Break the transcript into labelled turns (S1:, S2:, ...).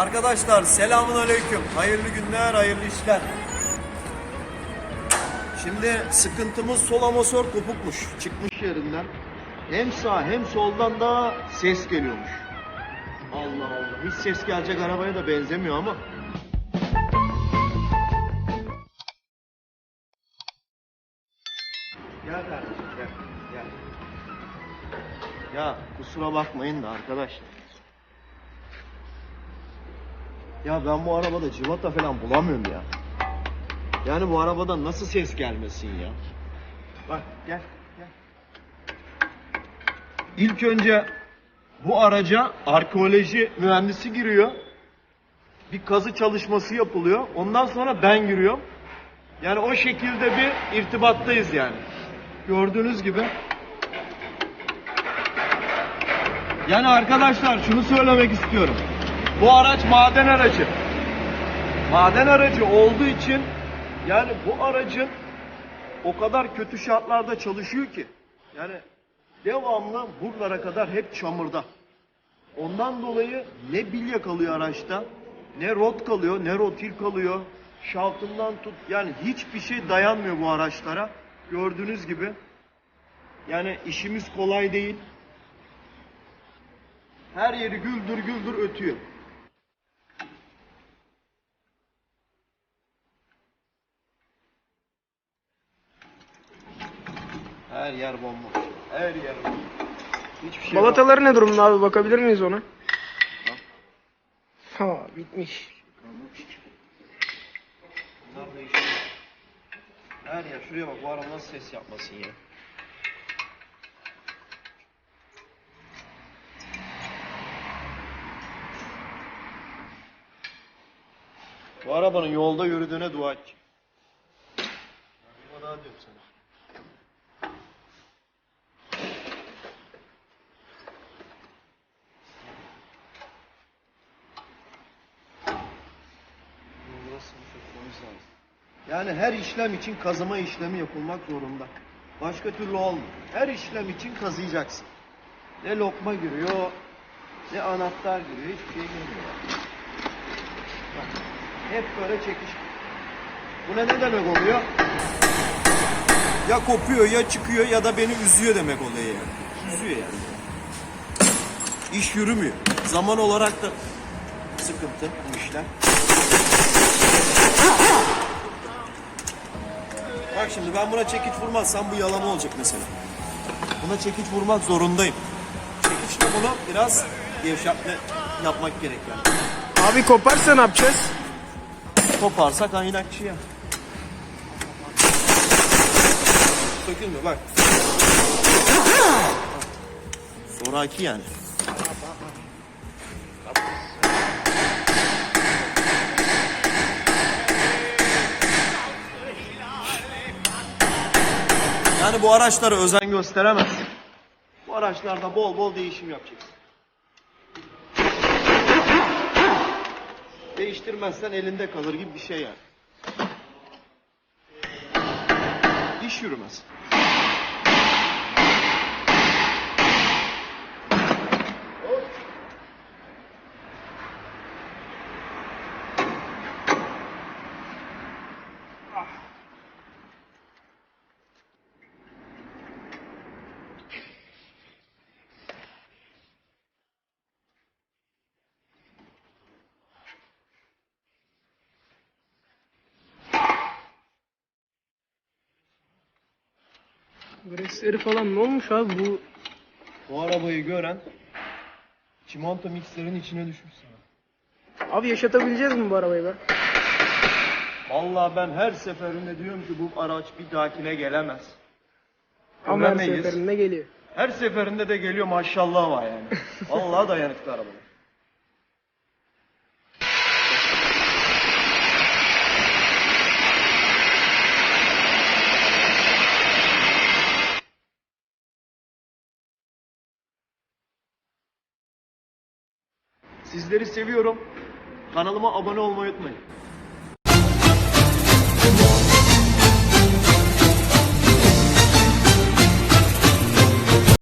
S1: Arkadaşlar selamun aleyküm. Hayırlı günler, hayırlı işler. Şimdi sıkıntımız sol amasör kopukmuş. Çıkmış yerinden. Hem sağ hem soldan da ses geliyormuş. Allah Allah. Hiç ses gelecek arabaya da benzemiyor ama. Gel kardeşim gel. Gel. Ya kusura bakmayın da arkadaşlar. Ya ben bu arabada civata falan bulamıyorum ya. Yani bu arabadan nasıl ses gelmesin ya? Bak gel gel. İlk önce bu araca arkeoloji mühendisi giriyor. Bir kazı çalışması yapılıyor. Ondan sonra ben giriyorum. Yani o şekilde bir irtibattayız yani. Gördüğünüz gibi. Yani arkadaşlar şunu söylemek istiyorum. Bu araç maden aracı. Maden aracı olduğu için yani bu aracın o kadar kötü şartlarda çalışıyor ki. Yani devamlı buralara kadar hep çamurda. Ondan dolayı ne bilye kalıyor araçta, ne rot kalıyor, ne rotil kalıyor. Şaftından tut yani hiçbir şey dayanmıyor bu araçlara. Gördüğünüz gibi. Yani işimiz kolay değil. Her yeri güldür güldür ötüyor. Her yer bomboş. Her yer bomboş. Hiçbir şey.
S2: Balataları ne durumda abi bakabilir miyiz ona? Ha bitmiş.
S1: Bunlar değişiyor. Her yer şuraya bak bu araba nasıl ses yapmasın ya. Bu arabanın yolda yürüdüğüne dua et. Bir daha diyorum sana. Yani her işlem için kazıma işlemi yapılmak zorunda. Başka türlü olmuyor. Her işlem için kazıyacaksın. Ne lokma giriyor, ne anahtar giriyor, hiçbir şey girmiyor. Bak, hep böyle çekiş. Buna ne demek oluyor? Ya kopuyor ya çıkıyor ya da beni üzüyor demek oluyor yani. Üzüyor yani. İş yürümüyor. Zaman olarak da sıkıntı bu işler. Bak şimdi ben buna çekiç vurmazsam bu yalama olacak mesela. Buna çekiç vurmak zorundayım. Çekiçle bunu biraz gevşetme yapmak gerek yani.
S2: Abi koparsa ne yapacağız?
S1: Koparsa kaynakçıya. Sökülmüyor bak. Sonraki yani. Bu araçlara özen gösteremez. Bu araçlarda bol bol değişim yapacaksın. Değiştirmezsen elinde kalır gibi bir şey yani. İş yürümez.
S2: Gresleri falan ne olmuş abi bu?
S1: Bu arabayı gören çimento mikserin içine düşmüş sana.
S2: Abi yaşatabileceğiz mi bu arabayı be?
S1: Vallahi ben her seferinde diyorum ki bu araç bir dahakine gelemez.
S2: Ama her
S1: Göremeyiz.
S2: seferinde geliyor.
S1: Her seferinde de geliyor maşallah var yani. Vallahi dayanıklı araba. Sizleri seviyorum. Kanalıma abone olmayı unutmayın.